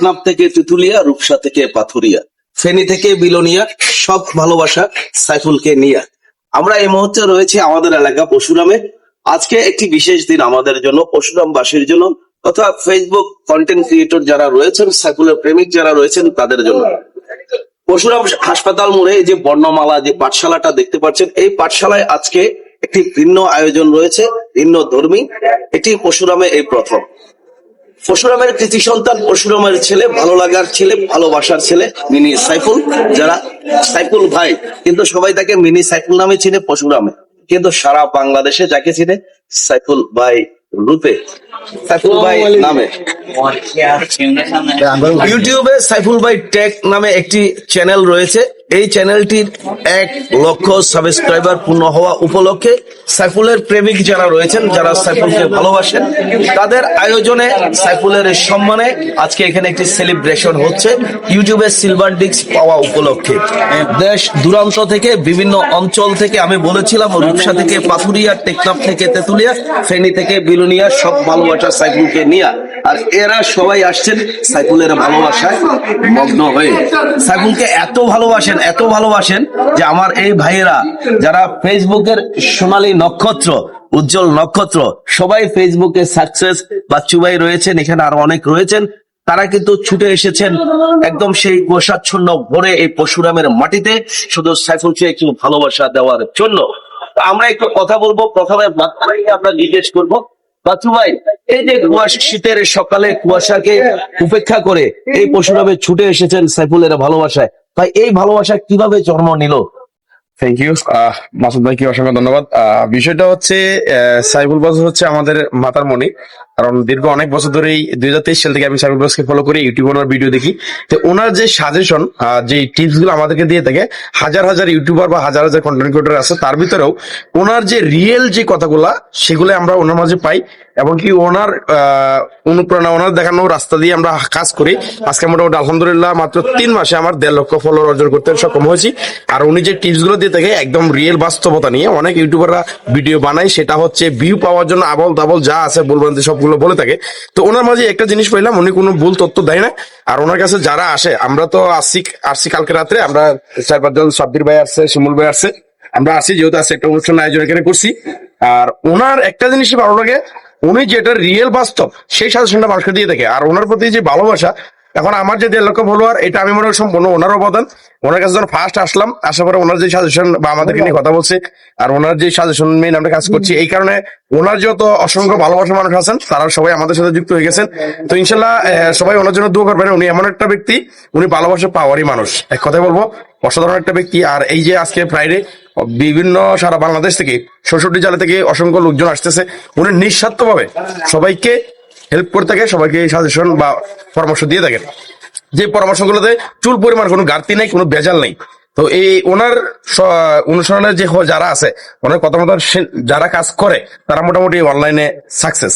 টেকনাফ থেকে তুতুলিয়া, রূপসা থেকে পাথুরিয়া, ফেনী থেকে বিলোনিয়া, সব ভালোবাসা সাইফুলকে নিয়ে। আমরা এই মুহূর্তে রয়েছে আমাদের এলাকা পশুরামে আজকে একটি বিশেষ দিন আমাদের জন্য পশুরামবাসীর জন্য, তথা ফেসবুক কন্টেন্ট ক্রিয়েটর যারা রয়েছেন, সাইফুলের প্রেমিক যারা রয়েছেন, তাদের জন্য। পশুরাম হাসপাতাল মোড়ে যে বর্ণমালা, যে পাঠশালাটা দেখতে পাচ্ছেন, এই পাঠশালায় আজকে একটি ভিন্ন আয়োজন রয়েছে, ভিন্ন ধর্মী। এটি পশুরামে এই প্রথম। পশুরামের কৃতি সন্তান পশুরামের ছেলে ভালো লাগার ছেলে ভালোবাসার ছেলে মিনি সাইফুল। যারা সাইফুল ভাই কিন্তু সবাই তাকে মিনি সাইফুল নামে চিনে পশুরামে কিন্তু সারা বাংলাদেশে যাকে চিনে সাইফুল ভাই রূপে সাইফুল ভাই নামে। ইউটিউবে সাইফুল ভাই টেক নামে একটি চ্যানেল রয়েছে। এই চ্যানেলটির এক লক্ষ সাবস্ক্রাইবার পূর্ণ হওয়া উপলক্ষে সাইফুলের প্রেমিক যারা রয়েছেন, যারা সাইফুলকে ভালোবাসেন, তাদের আয়োজনে সাইফুলের সম্মানে আজকে এখানে একটি সেলিব্রেশন হচ্ছে ইউটিউবে সিলভার ডিস্ক পাওয়া উপলক্ষে। দেশ দূরান্ত থেকে, বিভিন্ন অঞ্চল থেকে আমি বলেছিলাম, রূপসা থেকে পাথুরিয়া, টেকনাফ থেকে তেতুলিয়া, ফেনী থেকে বিলুনিয়া, সব ভালোবাসা সাইফুলকে নিয়ে। আর এরা সবাই আসছেন সাইফুলের ভালোবাসায় মগ্ন হয়ে। সাইফুলকে এত ভালোবাসেন এত ভালোবাসেন যে আমার এই ভাইয়েরা যারা ফেসবুকের সোনালী নক্ষত্র, উজ্জ্বল নক্ষত্র, সবাই ফেসবুকে সাকসেস বাচ্চু ভাই রয়েছেন, এখানে আরও অনেক রয়েছেন, তারা কিন্তু ছুটে এসেছেন একদম সেই কুয়াশাচ্ছন্ন ভরে এই পশুরামের মাটিতে, শুধু সাইফুলকে একটু ভালোবাসা দেওয়ার জন্য। আমরা একটু কথা বলব, প্রথমে আমরা জিজ্ঞেস করব বাচ্চু ভাই এই যে কুয়াশা শীতের সকালে কুয়াশাকে উপেক্ষা করে এই পশুরামে ছুটে এসেছেন সাইফুলের ভালোবাসায়। ভাই এই ভালোবাসা কীভাবে জন্ম নিল? থ্যাংক ইউ মাসুদ ভাইকে অসংখ্য ধন্যবাদ। আহ, বিষয়টা হচ্ছে আহ, সাইফুল বাস হচ্ছে আমাদের মাতার মনি কারণ দীর্ঘ অনেক বছর ধরেই দুই হাজার তেইশ সাল থেকে আমি সাইফুল বাসকে ফলো করি ইউটিউবে ওনার ভিডিও দেখি। তো ওনার যে সাজেশন যে টিপসগুলো আমাদেরকে দিয়ে থাকে, হাজার হাজার ইউটিউবার বা হাজার হাজার কন্টেন্ট ক্রিয়েটর আছে, তার ভিতরেও ওনার যে রিয়েল যে কথাগুলা সেগুলো আমরা ওনার মাঝে পাই এবং কি ওনার অনুপ্রেরণা, ওনার দেখানো রাস্তা দিয়ে আমরা কাজ করি। আজকে মোটামুটি আলহামদুলিল্লাহ মাত্র তিন মাসে আমার দেড় লক্ষ ফলোয়ার অর্জন করতে সক্ষম হয়েছি। আর উনি যে টিপসগুলো দিয়ে থাকে, একদম রিয়েল বাস্তবতা নিয়ে, অনেক ইউটিউবাররা ভিডিও বানায়, সেটা হচ্ছে ভিউ পাওয়ার জন্য আবল তাবল যা আছে বলবেন সবগুলো বলে থাকে। তো ওনার মাঝে একটা জিনিস পাইলাম, উনি কোনো ভুল তথ্য দেয় না। আর ওনার কাছে যারা আসে, আমরা তো আসছি আসছি কালকে রাত্রে, আমরা চার পাঁচজন সাব্বির ভাই আসছে, শিমুল ভাই আসছে। আমরা আসি যেহেতু আছে একটা অনুষ্ঠান আয়োজন এখানে করছি। আর ওনার একটা জিনিসই ভালো লাগে, উনি যেটা রিয়েল বাস্তব, সেই সাজেশনটা মানুষকে দিয়ে থাকে। আর ওনার প্রতি যে ভালোবাসা এখন আমার যে দেড় লক্ষ ফলোয়ার এটা আমি মনে হয় সম্পূর্ণ ওনার অবদান। ওনার কাছে যখন ফার্স্ট আসলাম, আসার পরে ওনার যে সাজেশন বা আমাদেরকে নিয়ে কথা বলছে, আর ওনার যে সাজেশন মেন আমরা কাজ করছি, এই কারণে ওনার যত অসংখ্য ভালোবাসা মানুষ আছেন, তারা সবাই আমাদের সাথে যুক্ত হয়ে গেছেন। তো ইনশাল্লাহ সবাই ওনার জন্য দোয়া করবেন। উনি এমন একটা ব্যক্তি, উনি ভালোবাসা পাওয়ারই মানুষ। এক কথায় বলব, অসাধারণ একটা ব্যক্তি। আর এই যে আজকে ফ্রাইডে বিভিন্ন সারা বাংলাদেশ থেকে, ষষ্ঠটি জেলা থেকে অসংখ্য লোকজন আসতেছে। উনি নিঃস্বার্থভাবে সবাইকে হেল্প করে থাকে, সবাইকে সাজেশন বা পরামর্শ দিয়ে থাকেন যে পরামর্শগুলোতে চুল পরিমাণ কোনো ঘাটতি নেই, কোনো ভেজাল নেই। তো এই ওনার অনুসরণে যে যারা আছে, ওনার কথা মতো যারা কাজ করে, তারা মোটামুটি অনলাইনে সাকসেস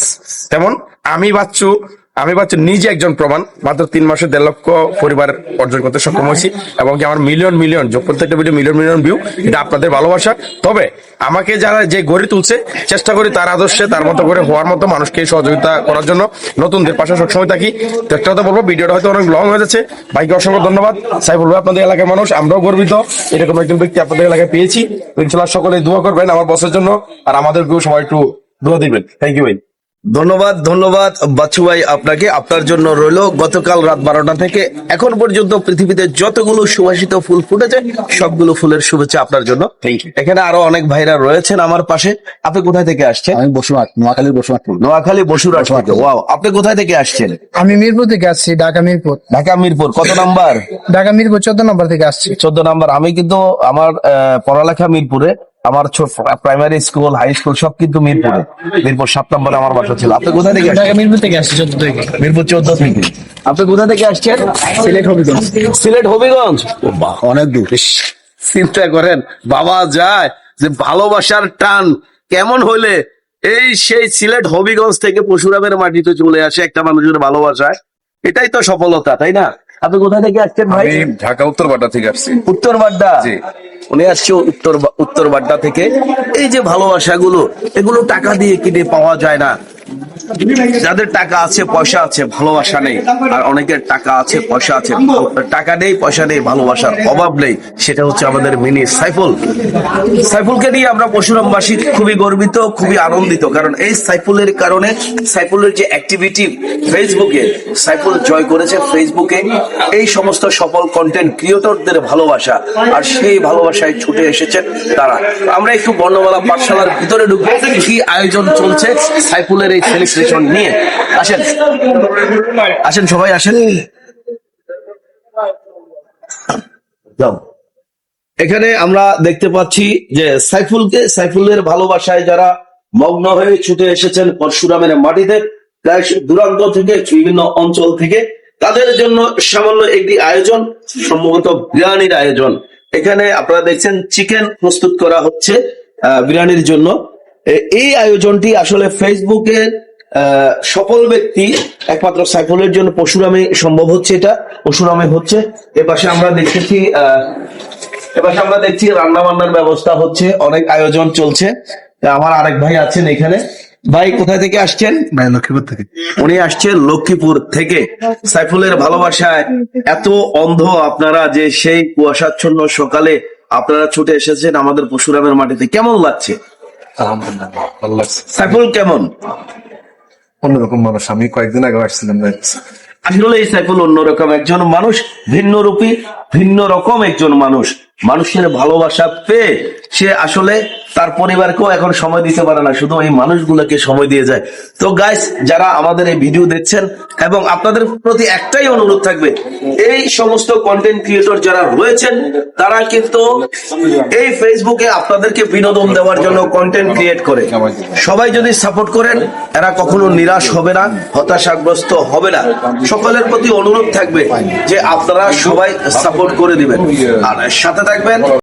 তেমন আমি বাচ্চু আমি বাচ্চু নিজে একজন প্রমাণ, মাত্র তিন মাসে দেড় লক্ষ পরিবার অর্জন করতে সক্ষম হয়েছি এবং আমার মিলিয়ন মিলিয়ন প্রত্যেকটা ভিডিও মিলিয়ন মিলিয়ন ভিউ এটা আপনাদের ভালোবাসা তবে আমাকে যারা যে গড়ে তুলছে, চেষ্টা করি তার আদর্শে, তার মতো করে হওয়ার মতো মানুষকে সহযোগিতা করার জন্য। নতুনদের পাশে সবসময় থাকি। তো একটা কথা বলব ভিডিওটা হয়তো অনেক লং হয়ে যাচ্ছে। ভাইকে অসংখ্য ধন্যবাদ। সাইফুল ভাই, আপনাদের এলাকার মানুষ, আমরাও গর্বিত। এরকম একজন ব্যক্তি আপনাদের এলাকায় পেয়েছি। ইনশাল্লাহ সকলে দোয়া করবেন আমার বসের জন্য। আর আমাদেরকেও সবাই একটু দোয়া দিবেন। থ্যাংক ইউ ভাই। ধন্যবাদ ধন্যবাদ। বাচ্চু ভাই আপনাকে আপনার জন্য রইল গতকাল রাত বারোটা থেকে। এখন পর্যন্ত পৃথিবীতে যতগুলো সুবাসিত ফুল ফুটেছে সবগুলো ফুলের শুভেচ্ছা আপনার জন্য। এখানে আরও অনেক ভাইরা রয়েছেন আমার পাশে। আপনি কোথায় থেকে আসছেন? আমি বসুমাত নোয়াখালীর বসুমাতপুর নোয়াখালী বসুরহাট থেকে। ওয়াও আপনি কোথায় থেকে আসছেন? আমি মিরপুর থেকে আসছি ঢাকা মিরপুর। ঢাকা মিরপুর কত নাম্বার? ঢাকা মিরপুর চোদ্দ নম্বর থেকে আসছি। চোদ্দ নাম্বার। আমি কিন্তু আমার আহ, পড়ালেখা মিরপুরে। আমার প্রাইমারি স্কুল হাই স্কুল সব কিন্তু মিরপুরে। মিরপুর সাত নম্বরে আমার বাসা ছিল। আপনি কোথা থেকে আসছেন? মিরপুর থেকে আসছি চোদ্দ থেকে। মিরপুর চোদ্দ থেকে। আপনি কোথা থেকে আসছেন? সিলেট হবিগঞ্জ। সিলেট হবিগঞ্জ? অনেক দূর। চিন্তা করেন বাবা যায় যে ভালোবাসার টান কেমন হলে এই সেই সিলেট হবিগঞ্জ থেকে পশুরামের মাটিতে চলে আসে একটা মানুষের ভালোবাসায়। এটাই তো সফলতা তাই না? আপনি কোথা থেকে আসছেন ভাই? ঢাকা উত্তর বাড্ডা থেকে আসছি। উত্তর বাড্ডা। উনি আসছে উত্তর উত্তর বাড্ডা থেকে। এই যে ভালোবাসাগুলো এগুলো টাকা দিয়ে কিনে পাওয়া যায় না। যাদের টাকা আছে, পয়সা আছে, ভালোবাসা নেই, আর অনেকের টাকা আছে, পয়সা আছে টাকা নেই, পয়সা নেই, ভালোবাসার অভাব নেই, সেটা হচ্ছে আমাদের মিনি সাইফুল। সাইফুলকে নিয়ে আমরা পশুরামবাসী খুবই গর্বিত, খুবই আনন্দিত, কারণ এই সাইফুলের কারণে সাইফুলের যে অ্যাক্টিভিটি ফেসবুকে সাইফুল জয় করেছে ফেসবুকে এই সমস্ত সফল কন্টেন্ট ক্রিয়েটরদের ভালোবাসা, আর সেই ভালোবাসায় ছুটে এসেছেন তারা। আমরা একটু বর্ণমালা পাঠশালার ভিতরে ঢুকবো, কি আয়োজন চলছে সাইফুলের এই সেলিব্রেশন নিয়ে। আসেন। আসেন সবাই, আসেন। এখানে আমরা দেখতে পাচ্ছি যে সাইফুলকে, সাইফুলের ভালোবাসায় যারা মগ্ন হয়ে ছুটে এসেছেন পরশুরামের মাটিতে দূরান্ত থেকে, বিভিন্ন অঞ্চল থেকে, তাদের জন্য সামান্য একটি আয়োজন, সম্ভবত বিরিয়ানির আয়োজন। এখানে আপনারা দেখছেন চিকেন প্রস্তুত করা হচ্ছে বিরিয়ানির জন্য। এই আয়োজনটি আসলে ফেসবুকে সফল ব্যক্তি একমাত্র সাইফুলের জন্য পশুরামে সম্ভব হচ্ছে এটা। পশুরামে হচ্ছে। এ পাশে আমরা দেখতেছি এবার আমরা দেখছি রান্না বান্নার ব্যবস্থা হচ্ছে অনেক আয়োজন চলছে। আমার আরেক ভাই আছেন এখানে। ভাই কোথায় থেকে আসছেন? ভাই লক্ষ্মীপুর থেকে। উনি আসছে লক্ষ্মীপুর থেকে। সাইফুলের ভালোবাসায় এত অন্ধ আপনারা যে সেই কুয়াশাচ্ছন্ন সকালে আপনারা ছুটে এসেছেন আমাদের পশুরামের মাটিতে। কেমন লাগছে? আলহামদুলিল্লাহ লাগছে। সাইফুল কেমন? অন্যরকম মানুষ আমি কয়েকদিন আগে আসছিলাম। আসলে সাইফুল অন্যরকম একজন মানুষ ভিন্ন রূপী ভিন্ন রকম একজন মানুষ মানুষের ভালোবাসা পেয়ে সে আসলে তার পরিবারকেও এখন সময় দিতে পারে না, শুধু এই মানুষগুলোকে সময় দিয়ে যায়। তো গাইস যারা আমাদের এই ভিডিও দেখছেন এবং আপনাদের প্রতি একটাই অনুরোধ থাকবে, এই সমস্ত কন্টেন্ট ক্রিয়েটর যারা রয়েছেন, তারা কিন্তু এই ফেসবুকে আপনাদেরকে বিনোদন দেওয়ার জন্য কন্টেন্ট ক্রিয়েট করে। সবাই যদি সাপোর্ট করেন, এরা কখনো নিরাশ হবে না, হতাশাগ্রস্ত হবে না। সকলের প্রতি অনুরোধ থাকবে যে আপনারা সবাই সাপোর্ট করে দিবেন। আর সাথে থাকবেন